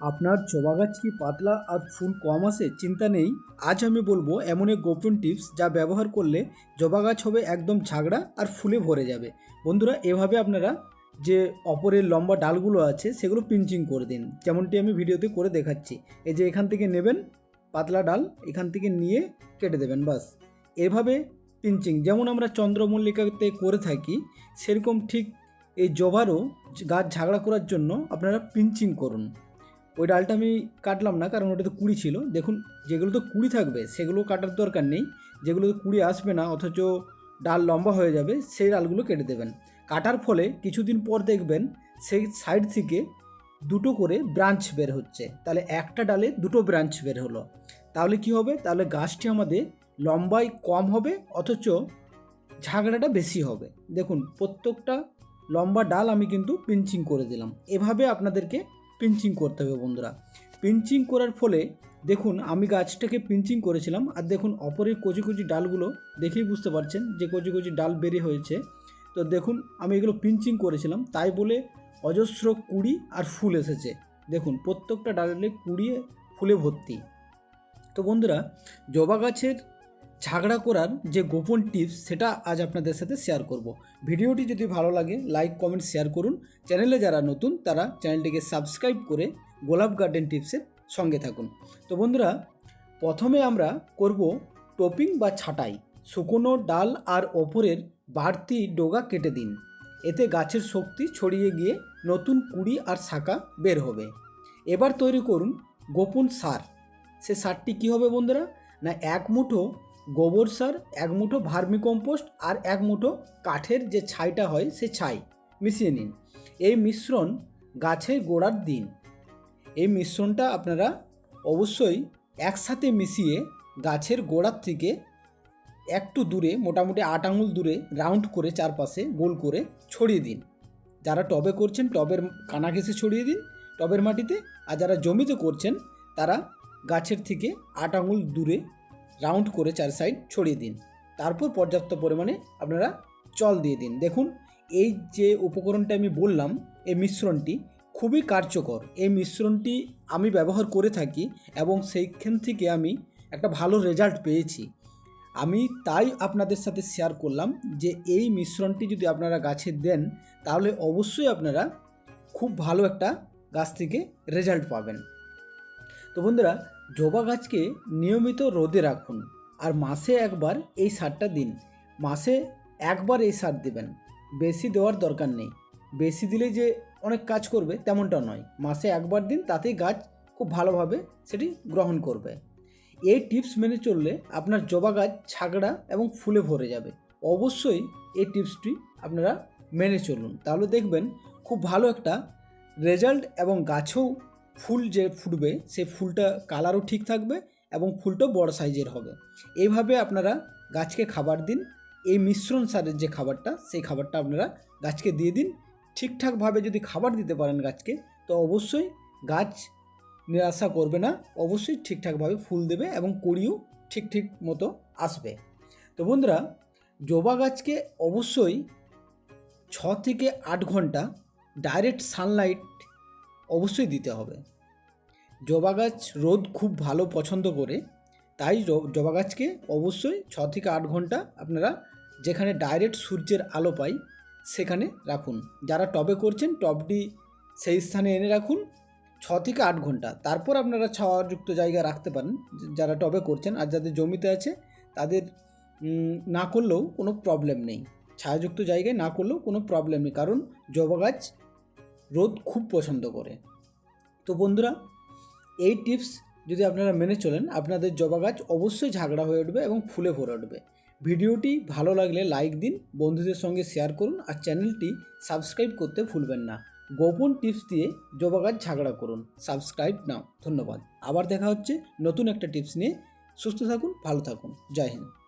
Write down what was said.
আপনার জবা গাছ কি পাতলা আর ফুল কম আসে? চিন্তা নেই। আজ আমি বলব, এমন এক গোপন টিপস যা ব্যবহার করলে জবা গাছ হবে একদম ঝাগড়া আর ফুলে ভরে যাবে। বন্ধুরা, এভাবে আপনারা যে অপরের লম্বা ডালগুলো আছে, সেগুলো পিঞ্চিং করে দিন। যেমনটি আমি ভিডিওতে করে দেখাচ্ছি। এই যে এখান থেকে নেবেন পাতলা ডাল, এখান থেকে নিয়ে কেটে দেবেন, বাস। এভাবে পিঞ্চিং, যেমন আমরা চন্দ্রমল্লিকাতে করে থাকি, সেরকম ঠিক এই জবারও গাছ ঝাগড়া করার জন্য আপনারা পিঞ্চিং করুন। ওই ডালটা আমি কাটলাম না, কারণ ওটাতে কুড়ি ছিল। দেখুন যেগুলো তো কুড়ি থাকবে, সেগুলো কাটার দরকার নেই। যেগুলো তো কুড়ি আসবে না, অথচ ডাল লম্বা হয়ে যাবে, সেই ডালগুলো কেটে দেবেন। কাটার ফলে কিছুদিন পর দেখবেন, সেই সাইড থেকে দুটো করে ব্রাঞ্চ বের হচ্ছে। তাহলে একটা ডালে দুটো ব্রাঞ্চ বের হলো। তাহলে কি হবে? তাহলে গাছটি আমাদের লম্বায় কম হবে, অথচ ঝাগড়াটা বেশি হবে। দেখুন, প্রত্যেকটা লম্বা ডাল আমি কিন্তু পিঞ্চিং করে দিলাম। এভাবে আপনাদেরকে পিঞ্চিং করতে হবে বন্ধুরা। পিঞ্চিং করার ফলে দেখুন, আমি গাছটাকে পিঞ্চিং করেছিলাম আর দেখুন, অপরের কচি কচি ডালগুলো দেখেই বুঝতে পারছেন যে কচি কচি ডাল বেরিয়ে হয়েছে। তো দেখুন, আমি এগুলো পিঞ্চিং করেছিলাম, তাই বলে অজস্র কুড়ি আর ফুল এসেছে। দেখুন, প্রত্যেকটা ডালে কুড়িয়ে ফুলে ভর্তি। তো বন্ধুরা, জবা গাছের ঝাগড়া করার যে গোপন টিপস, সেটা আজ আপনাদের সাথে শেয়ার করব। ভিডিওটি যদি ভালো লাগে লাইক কমেন্ট শেয়ার করুন। চ্যানেলে যারা নতুন, তারা চ্যানেলটিকে সাবস্ক্রাইব করে গোলাপ গার্ডেন টিপসের সঙ্গে থাকুন। তো বন্ধুরা, প্রথমে আমরা করব টপিং বা ছাঁটাই। শুকনো ডাল আর ওপরের বাড়তি ডোগা কেটে দিন। এতে গাছের শক্তি ছড়িয়ে গিয়ে নতুন কুড়ি আর শাখা বের হবে। এবার তৈরি করুন গোপন সার। সে সারটি কী হবে বন্ধুরা? না, এক মুঠো গোবর সার, এক মুঠো ভার্মি কম্পোস্ট আর এক মুঠো কাঠের যে ছাইটা হয় সে ছাই। মিশিয়ে নিন। এই মিশ্রণ গাছের গোড়ার দিন। এই মিশ্রণটা আপনারা অবশ্যই একসাথে মিশিয়ে গাছের গোড়ার থেকে একটু দূরে, মোটামুটি আট আঙুল দূরে রাউন্ড করে চারপাশে গোল করে ছড়িয়ে দিন। যারা টবে করছেন, টবের কানা ঘেঁষে ছড়িয়ে দিন টবের মাটিতে। আর যারা জমিতে করছেন, তারা গাছের থেকে আট আঙুল দূরে রাউন্ড করে চার সাইড ছড়িয়ে দিন। তারপর পর্যাপ্ত পরিমাণে আপনারা জল দিয়ে দিন। দেখুন, এই যে উপকরণটা আমি বললাম, এই মিশ্রণটি খুবই কার্যকর। এই মিশ্রণটি আমি ব্যবহার করে থাকি এবং সেইখান থেকে আমি একটা ভালো রেজাল্ট পেয়েছি। আমি তাই আপনাদের সাথে শেয়ার করলাম যে এই মিশ্রণটি যদি আপনারা গাছে দেন, তাহলে অবশ্যই আপনারা খুব ভালো একটা গাছ থেকে রেজাল্ট পাবেন। তো বন্ধুরা, জবা গাছকে নিয়মিত রোদে রাখুন আর মাসে একবার এই সারটা দিন। মাসে একবার এই সার দেবেন। বেশি দেওয়ার দরকার নেই। বেশি দিলে যে অনেক কাজ করবে তেমনটা নয়। মাসে একবার দিন, তাতেই গাছ খুব ভালোভাবে সেটি গ্রহণ করবে। এই টিপস মেনে চললে আপনার জবা গাছ ছাগড়া এবং ফুলে ভরে যাবে। অবশ্যই এই টিপসটি আপনারা মেনে চলুন। তাহলে দেখবেন খুব ভালো একটা রেজাল্ট এবং গাছেও ফুল যে ফুটবে সেই ফুলটা কালারও ঠিক থাকবে এবং ফুলটাও বড় সাইজের হবে। এইভাবে আপনারা গাছকে খাবার দিন, এই মিশ্রণ সারের যে খাবারটা, সেই খাবারটা আপনারা গাছকে দিয়ে দিন। ঠিকঠাকভাবে যদি খাবার দিতে পারেন গাছকে, তো অবশ্যই গাছ নিরাশা করবে না, অবশ্যই ঠিকঠাকভাবে ফুল দেবে এবং কুড়িও ঠিক ঠিক মতো আসবে। তো বন্ধুরা, জবা গাছকে অবশ্যই ছ থেকে আট ঘণ্টা ডাইরেক্ট সানলাইট অবশ্যই দিতে হবে। জবা গাছ রোদ খুব ভালো পছন্দ করে, তাই জবা গাছকে অবশ্যই ছ থেকে আট ঘণ্টা আপনারা যেখানে ডাইরেক্ট সূর্যের আলো পাই, সেখানে রাখুন। যারা টবে করছেন, টবটি সেই স্থানে এনে রাখুন ছ থেকে আট ঘণ্টা। তারপর আপনারা ছাওয়াযুক্ত জায়গায় রাখতে পারেন যারা টবে করছেন আর যাদের জমিতে আছে, তাদের না করলেও কোনো প্রবলেম নেই। ছায়াযুক্ত জায়গায় না করলেও কোনো প্রবলেম নেই। কারণ জবা গাছ রোদ খুব পছন্দ করে। তো বন্ধুরা, এই টিপস যদি আপনারা মেনে চলেন, আপনাদের জবা গাছ অবশ্যই ঝাগড়া হয়ে উঠবে এবং ফুলে ভরে উঠবে। ভিডিওটি ভালো লাগলে লাইক দিন, বন্ধুদের সঙ্গে শেয়ার করুন আর চ্যানেলটি সাবস্ক্রাইব করতে ভুলবেন না। গোপন টিপস দিয়ে জবা গাছ ঝাগড়া করুন। সাবস্ক্রাইব নাও। ধন্যবাদ। আবার দেখা হচ্ছে নতুন একটা টিপস নিয়ে। সুস্থ থাকুন, ভালো থাকুন। জয় হিন্দ।